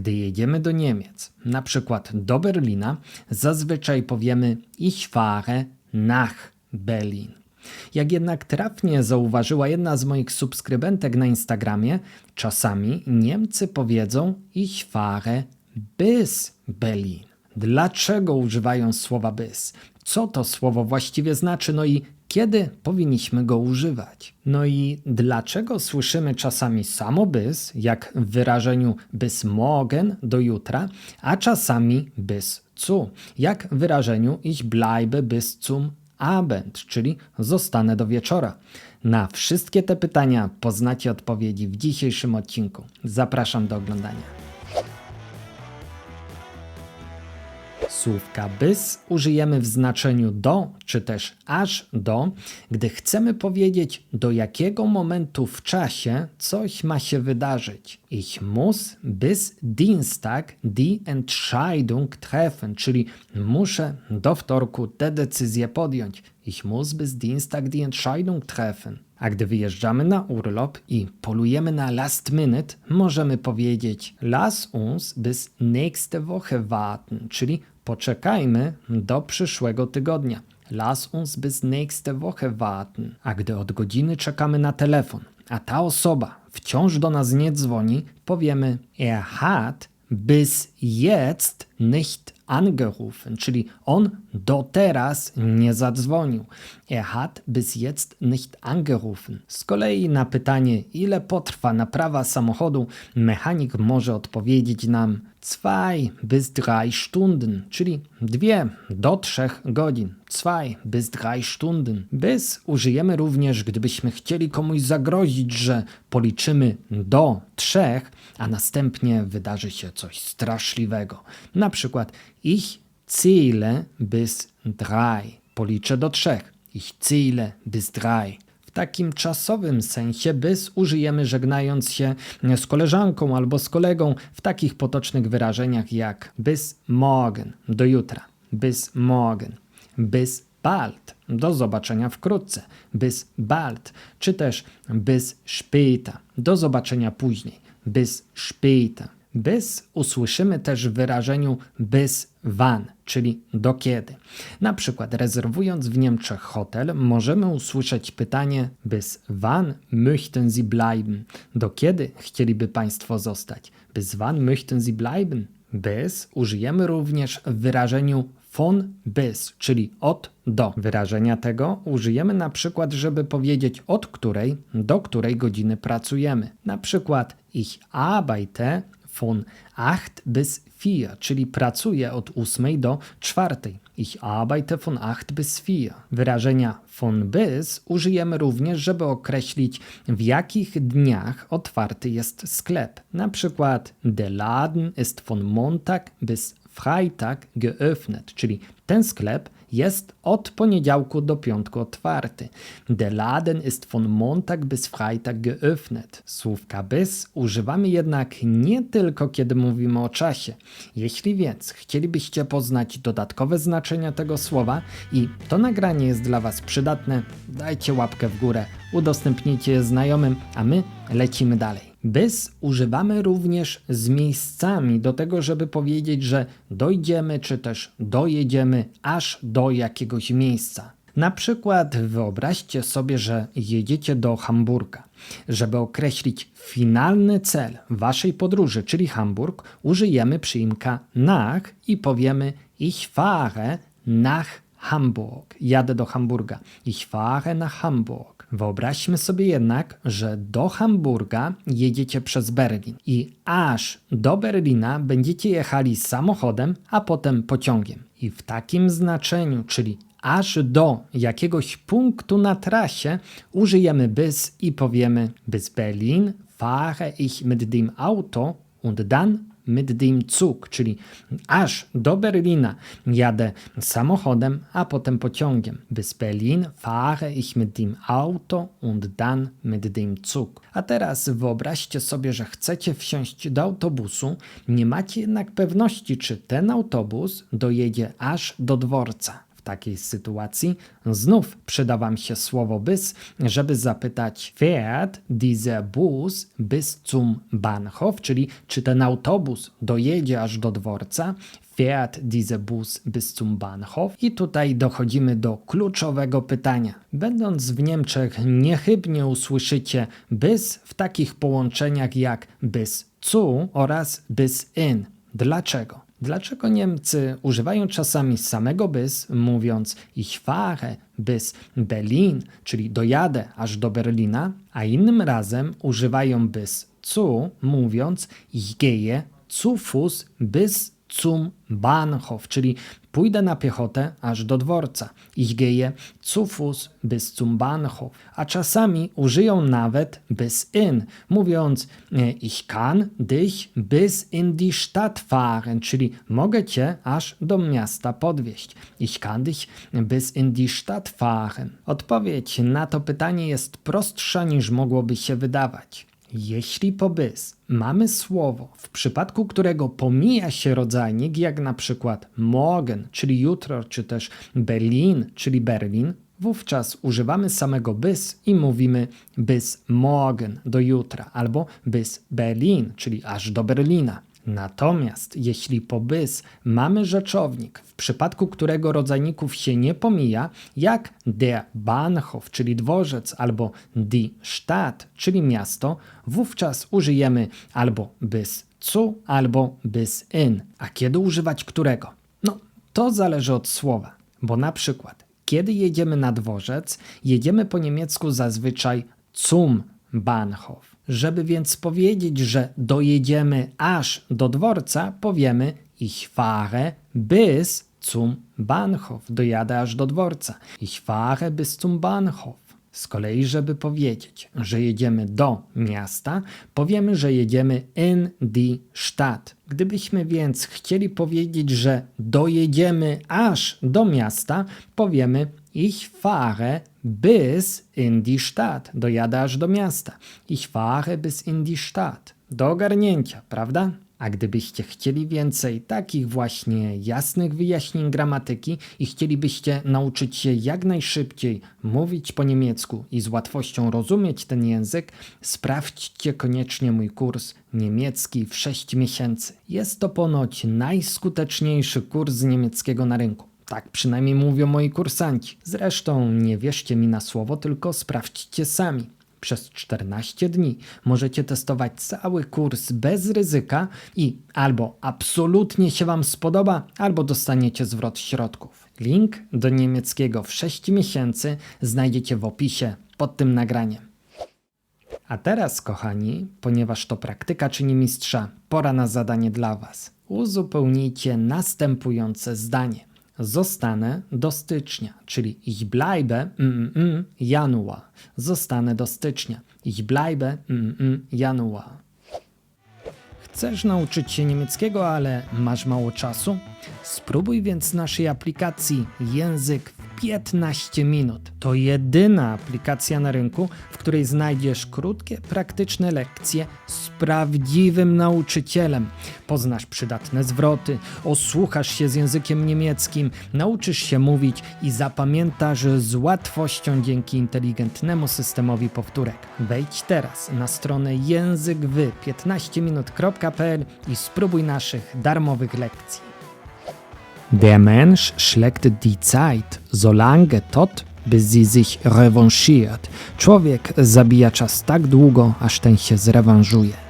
gdy jedziemy do Niemiec, na przykład do Berlina, zazwyczaj powiemy Ich fahre nach Berlin. Jak jednak trafnie zauważyła jedna z moich subskrybentek na Instagramie, czasami Niemcy powiedzą Ich fahre bis Berlin. Dlaczego używają słowa bis? Co to słowo właściwie znaczy? No i kiedy powinniśmy go używać? No i dlaczego słyszymy czasami samo bis, jak w wyrażeniu bis morgen do jutra, a czasami bis zu, jak w wyrażeniu ich bleibe bis zum Abend, czyli zostanę do wieczora. Na wszystkie te pytania poznacie odpowiedzi w dzisiejszym odcinku. Zapraszam do oglądania. Słówka bis użyjemy w znaczeniu do, czy też aż do, gdy chcemy powiedzieć, do jakiego momentu w czasie coś ma się wydarzyć. Ich muss bis Dienstag die Entscheidung treffen, czyli muszę do wtorku tę decyzję podjąć. Ich muss bis Dienstag die Entscheidung treffen. A gdy wyjeżdżamy na urlop i polujemy na last minute, możemy powiedzieć Lass uns bis nächste Woche warten, czyli poczekajmy do przyszłego tygodnia. Lass uns bis nächste Woche warten. A gdy od godziny czekamy na telefon, a ta osoba wciąż do nas nie dzwoni, powiemy Er hat bis jetzt nicht angerufen, czyli on do teraz nie zadzwonił. Er hat bis jetzt nicht angerufen. Z kolei na pytanie, ile potrwa naprawa samochodu, mechanik może odpowiedzieć nam zwei bis drei Stunden, czyli dwie do trzech godzin. Zwei bis drei Stunden. Bis użyjemy również, gdybyśmy chcieli komuś zagrozić, że policzymy do trzech, a następnie wydarzy się coś straszliwego. Na przykład ich zähle bis drei. Policzę do trzech. Ich zähle bis drei. W takim czasowym sensie bis użyjemy żegnając się z koleżanką albo z kolegą w takich potocznych wyrażeniach jak bis morgen, do jutra, bis morgen, bis bald, do zobaczenia wkrótce, bis bald, czy też bis später, do zobaczenia później, bis später. Bis usłyszymy też w wyrażeniu bis wann, czyli do kiedy. Na przykład rezerwując w Niemczech hotel, możemy usłyszeć pytanie bis wann möchten Sie bleiben? Do kiedy chcieliby Państwo zostać? Bis wann möchten Sie bleiben? Bis użyjemy również w wyrażeniu von bis, czyli od do. Wyrażenia tego użyjemy na przykład, żeby powiedzieć od której do której godziny pracujemy. Na przykład ich arbeite von 8 bis 4, czyli pracuję od 8 do 4. Ich arbeite von 8 bis 4. Wyrażenia von bis użyjemy również, żeby określić w jakich dniach otwarty jest sklep. Na przykład der Laden ist von Montag bis Freitag geöffnet, czyli ten sklep jest od poniedziałku do piątku otwarty. Der Laden ist von Montag bis Freitag geöffnet. Słówka bis używamy jednak nie tylko kiedy mówimy o czasie. Jeśli więc chcielibyście poznać dodatkowe znaczenia tego słowa i to nagranie jest dla Was przydatne, dajcie łapkę w górę, udostępnijcie je znajomym, a my lecimy dalej. Bis używamy również z miejscami do tego, żeby powiedzieć, że dojdziemy czy też dojedziemy aż do jakiegoś miejsca. Na przykład wyobraźcie sobie, że jedziecie do Hamburga. Żeby określić finalny cel waszej podróży, czyli Hamburg, użyjemy przyimka nach i powiemy ich fahre nach Hamburg. Jadę do Hamburga. Ich fahre nach Hamburg. Wyobraźmy sobie jednak, że do Hamburga jedziecie przez Berlin i aż do Berlina będziecie jechali samochodem, a potem pociągiem. I w takim znaczeniu, czyli aż do jakiegoś punktu na trasie, użyjemy bis i powiemy bis Berlin fahre ich mit dem Auto und dann mit dem Zug, czyli aż do Berlina jadę samochodem, a potem pociągiem. Bis Berlin fahre ich mit dem Auto und dann mit dem Zug. A teraz wyobraźcie sobie, że chcecie wsiąść do autobusu, nie macie jednak pewności, czy ten autobus dojedzie aż do dworca. Takiej sytuacji znów przyda Wam się słowo bis, żeby zapytać fährt dieser Bus bis zum Bahnhof, czyli czy ten autobus dojedzie aż do dworca, fährt dieser Bus bis zum Bahnhof? I tutaj dochodzimy do kluczowego pytania. Będąc w Niemczech, niechybnie usłyszycie bis w takich połączeniach jak bis zu oraz bis in. Dlaczego? Dlaczego Niemcy używają czasami samego bis, mówiąc ich fahre bis Berlin, czyli dojadę aż do Berlina, a innym razem używają bis zu, mówiąc ich gehe zu Fuß bis zum Bahnhof, czyli pójdę na piechotę aż do dworca. Ich gehe zu Fuß bis zum Bahnhof. A czasami użyją nawet bis in, mówiąc e, ich kann dich bis in die Stadt fahren, czyli mogę cię aż do miasta podwieźć. Ich kann dich bis in die Stadt fahren. Odpowiedź na to pytanie jest prostsza niż mogłoby się wydawać. Jeśli po bys mamy słowo, w przypadku którego pomija się rodzajnik, jak na przykład morgen, czyli jutro, czy też Berlin, czyli Berlin, wówczas używamy samego bys i mówimy bis morgen do jutra, albo bis Berlin, czyli aż do Berlina. Natomiast jeśli po bys mamy rzeczownik, w przypadku którego rodzajników się nie pomija, jak der Bahnhof, czyli dworzec, albo die Stadt, czyli miasto, wówczas użyjemy albo bis zu, albo bis in. A kiedy używać którego? No, to zależy od słowa, bo na przykład, kiedy jedziemy na dworzec, jedziemy po niemiecku zazwyczaj zum Bahnhof. Żeby więc powiedzieć, że dojedziemy aż do dworca, powiemy ich fahre bis zum Bahnhof. Dojadę aż do dworca. Ich fahre bis zum Bahnhof. Z kolei, żeby powiedzieć, że jedziemy do miasta, powiemy, że jedziemy in die Stadt. Gdybyśmy więc chcieli powiedzieć, że dojedziemy aż do miasta, powiemy ich fahre bis in die Stadt. Dojadę aż do miasta. Ich fahre bis in die Stadt. Do ogarnięcia, prawda? A gdybyście chcieli więcej takich właśnie jasnych wyjaśnień gramatyki i chcielibyście nauczyć się jak najszybciej mówić po niemiecku i z łatwością rozumieć ten język, sprawdźcie koniecznie mój kurs niemiecki w 6 miesięcy. Jest to ponoć najskuteczniejszy kurs niemieckiego na rynku. Tak przynajmniej mówią moi kursanci. Zresztą nie wierzcie mi na słowo, tylko sprawdźcie sami. Przez 14 dni możecie testować cały kurs bez ryzyka i albo absolutnie się Wam spodoba, albo dostaniecie zwrot środków. Link do niemieckiego w 6 miesięcy znajdziecie w opisie pod tym nagraniem. A teraz, kochani, ponieważ to praktyka czyni mistrza, pora na zadanie dla Was. Uzupełnijcie następujące zdanie. Zostanę do stycznia, czyli ich bleibe mm, mm, Januar. Zostanę do stycznia. Ich bleibe mm, mm, Januar. Chcesz nauczyć się niemieckiego, ale masz mało czasu? Spróbuj więc naszej aplikacji Język 15 minut. To jedyna aplikacja na rynku, w której znajdziesz krótkie, praktyczne lekcje z prawdziwym nauczycielem. Poznasz przydatne zwroty, osłuchasz się z językiem niemieckim, nauczysz się mówić i zapamiętasz z łatwością dzięki inteligentnemu systemowi powtórek. Wejdź teraz na stronę językwy15minut.pl i spróbuj naszych darmowych lekcji. Der Mensch schlägt die Zeit so lange tot, bis sie sich revanchiert. Człowiek zabija czas tak długo, aż ten się zrewanżuje.